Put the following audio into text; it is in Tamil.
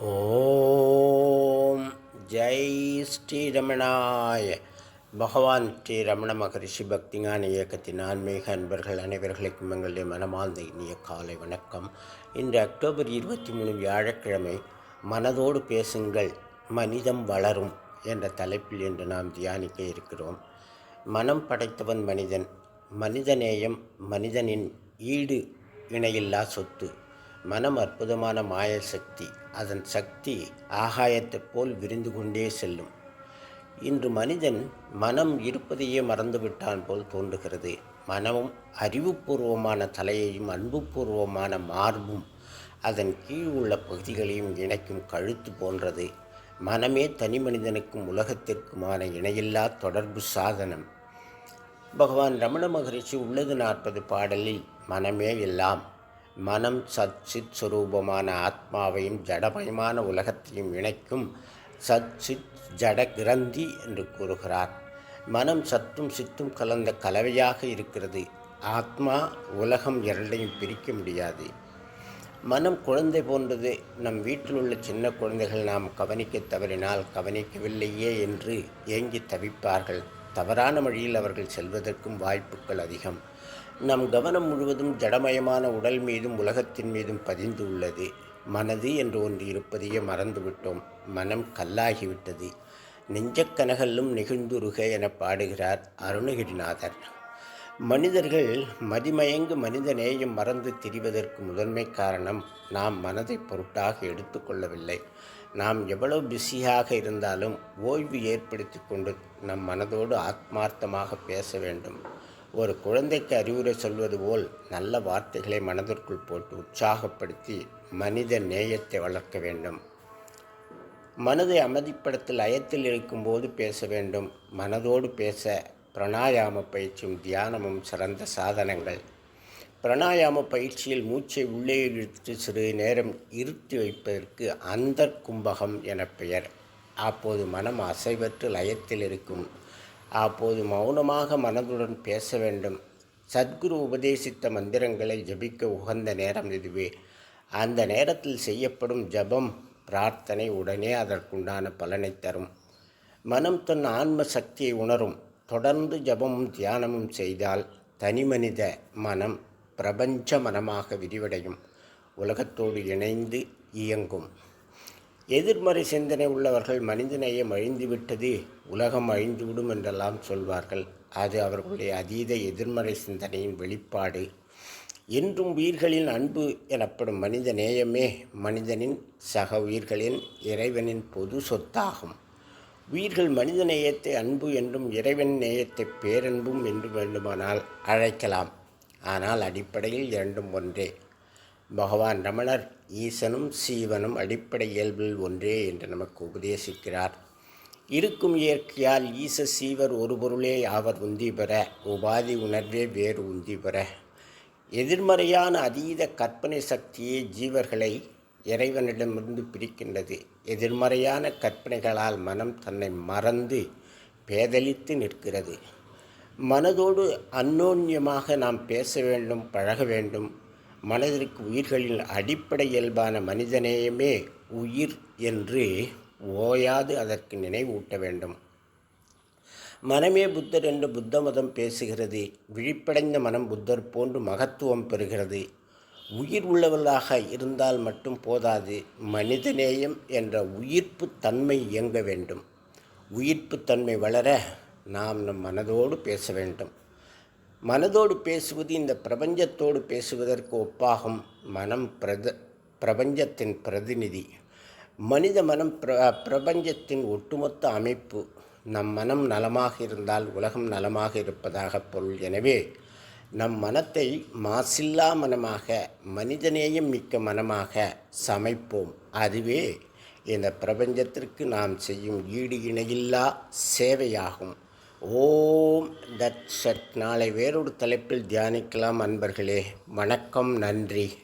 ஓம் ஜெய் ஸ்ரீரமணாய. பகவான் ஸ்ரீ ரமண மகரிஷி பக்திஞான இயக்கத்தின் ஆன்மீக அன்பர்கள் அனைவர்களுக்கும் எங்களுடைய மனமார்ந்த இனிய காலை வணக்கம். இன்று அக்டோபர் இருபத்தி மூணு வியாழக்கிழமை மனதோடு பேசுங்கள் மனிதம் வளரும் என்ற தலைப்பில் இன்று நாம் தியானிக்க இருக்கிறோம். மனம் படைத்தவன் மனிதன் மனிதநேயம் மனிதனின் ஈடு இணையில்லா சொத்து. மனம் அற்புதமான மாய சக்தி அதன் சக்தி ஆகாயத்தைப் போல் விரிந்து கொண்டே செல்லும். இன்று மனிதன் மனம் இருப்பதையே மறந்துவிட்டான் போல் தோன்றுகிறது. மனமும் அறிவுபூர்வமான தலையையும் அன்புபூர்வமான மார்பும் அதன் கீழ் உள்ள பகுதிகளையும் இணைக்கும் கழுத்து போன்றது. மனமே தனி மனிதனுக்கும் உலகத்திற்குமான இணையில்லா தொடர்பு சாதனம். பகவான் ரமண மகரிஷி உள்ளது நாற்பது பாடலில் மனமே எல்லாம். மனம் சத் சித் சுரூபமான ஆத்மாவையும் ஜடமயமான உலகத்தையும் இணைக்கும் சத் சித் ஜட கிரந்தி என்று கூறுகிறார். மனம் சத்தும் சித்தும் கலந்த கலவையாக இருக்கிறது. ஆத்மா உலகம் இரண்டையும் பிரிக்க முடியாது. மனம் குழந்தை போன்றது. நம் வீட்டில் உள்ள சின்ன குழந்தைகள் நாம் கவனிக்க தவறினால் கவனிக்கவில்லையே என்று ஏங்கி தவிப்பார்கள். தவறான வழியில் அவர்கள் செல்வதற்கும் வாய்ப்புகள் அதிகம். நம் கவனம் முழுவதும் ஜடமயமான உடல் மீதும் உலகத்தின் மீதும் பதிந்து உள்ளது மனது என்று ஒன்று இருப்பதையே மறந்துவிட்டோம். மனம் கல்லாகிவிட்டது. நெஞ்சக்கனகல்லும் நெகிழ்ந்துருக என பாடுகிறார் அருணகிரிநாதர். மனிதர்கள் மதிமயங்கு மனித நேயம் மறந்து திரிவதற்கு முதன்மை காரணம் நாம் மனதை பொருட்டாக எடுத்துக்கொள்ளவில்லை நாம் எவ்வளவு பிஸியாக இருந்தாலும் ஓய்வு ஏற்படுத்தி கொண்டு நம் மனதோடு ஆத்மார்த்தமாக பேச வேண்டும். ஒரு குழந்தைக்கு அறிவுரை சொல்வது போல் நல்ல வார்த்தைகளை மனதிற்குள் போட்டு உற்சாகப்படுத்தி மனித நேயத்தை வளர்க்க வேண்டும். மனதை அமைதிப்படுத்த லயத்தில் இருக்கும்போது பேச வேண்டும். மனதோடு பேச பிரணாயாம பயிற்சியும் தியானமும் சிறந்த சாதனங்கள். பிரணாயாம பயிற்சியில் மூச்சை உள்ளே இழுத்து சிறு நேரம் இருத்தி வைப்பதற்கு அந்த கும்பகம் என பெயர். அப்போது மனம் அசைவற்று லயத்தில் இருக்கும். அப்போது மௌனமாக மனதுடன் பேச வேண்டும். சத்குரு உபதேசித்த மந்திரங்களை ஜபிக்க உகந்த நேரம் இதுவே. அந்த நேரத்தில் செய்யப்படும் ஜபம் பிரார்த்தனை உடனே அதற்குண்டான பலனை தரும். மனம் தன் ஆன்ம சக்தியை உணரும். தொடர்ந்து ஜபமும் தியானமும் செய்தால் தனிமனித மனம் பிரபஞ்ச மனமாக விரிவடையும். உலகத்தோடு இணைந்து இயங்கும். எதிர்மறை சிந்தனை உள்ளவர்கள் மனிதநேயம் அழிந்துவிட்டது உலகம் அழிந்துவிடும் என்றெல்லாம் சொல்வார்கள். அது அவர்களுடைய அதீத எதிர்மறை சிந்தனையின் வெளிப்பாடு. என்றும் உயிர்களின் அன்பு எனப்படும் மனித நேயமே மனிதனின் சக உயிர்களின் இறைவனின் பொது சொத்தாகும். உயிர்கள் மனித நேயத்தை அன்பு என்றும் இறைவன் நேயத்தை பேரன்பும் என்று வேண்டுமானால் அழைக்கலாம். ஆனால் அடிப்படையில் இரண்டும் ஒன்றே. பகவான் ரமணர் ஈசனும் சீவனும் அடிப்படை இயல்பில் ஒன்றே என்று நமக்கு உபதேசிக்கிறார். இருக்கும் இயற்கையால் ஈச சீவர் ஒரு பொருளே அவர் உந்தி பெற உபாதி உணர்வே வேறு உந்தி பெற. எதிர்மறையான அதீத கற்பனை சக்தியே ஜீவர்களை இறைவனிடமிருந்து பிரிக்கின்றது. எதிர்மறையான கற்பனைகளால் மனம் தன்னை மறந்து பேதலித்து நிற்கிறது. மனதோடு அந்யோன்யமாக நாம் பேச வேண்டும் பழக வேண்டும். மனதிற்கு உயிர்களின் அடிப்படை இயல்பான மனிதநேயமே உயிர் என்று ஓயாது அதற்கு நினைவூட்ட வேண்டும். மனமே புத்தர் என்று புத்த மதம் பேசுகிறது. விழிப்படைந்த மனம் புத்தர் போன்று மகத்துவம் பெறுகிறது. உயிர் உள்ளவர்களாக இருந்தால் மட்டும் போதாது. மனிதநேயம் என்ற உயிர்ப்பு தன்மை இயங்க வேண்டும். உயிர்ப்பு தன்மை வளர நாம் நம் மனதோடு பேச வேண்டும். மனதோடு பேசுவது இந்த பிரபஞ்சத்தோடு பேசுவதற்கு ஒப்பாகும் மனம் பிரத பிரபஞ்சத்தின் பிரதிநிதி. மனித மனம் பிர பிரபஞ்சத்தின் ஒட்டுமொத்த அமைப்பு நம் மனம் நலமாக இருந்தால் உலகம் நலமாக இருப்பதாக பொருள். எனவே நம் மனத்தை மாசில்லா மனமாக மனிதநேயம் மிக்க மனமாக சமைப்போம். அதுவே இந்த பிரபஞ்சத்திற்கு நாம் செய்யும் ஈடு இணையில்லா சேவையாகும். ஓம் தட் சட் நாளை வேறொரு தலைப்பில் தியானிக்கலாம் அன்பர்களே. வணக்கம் நன்றி.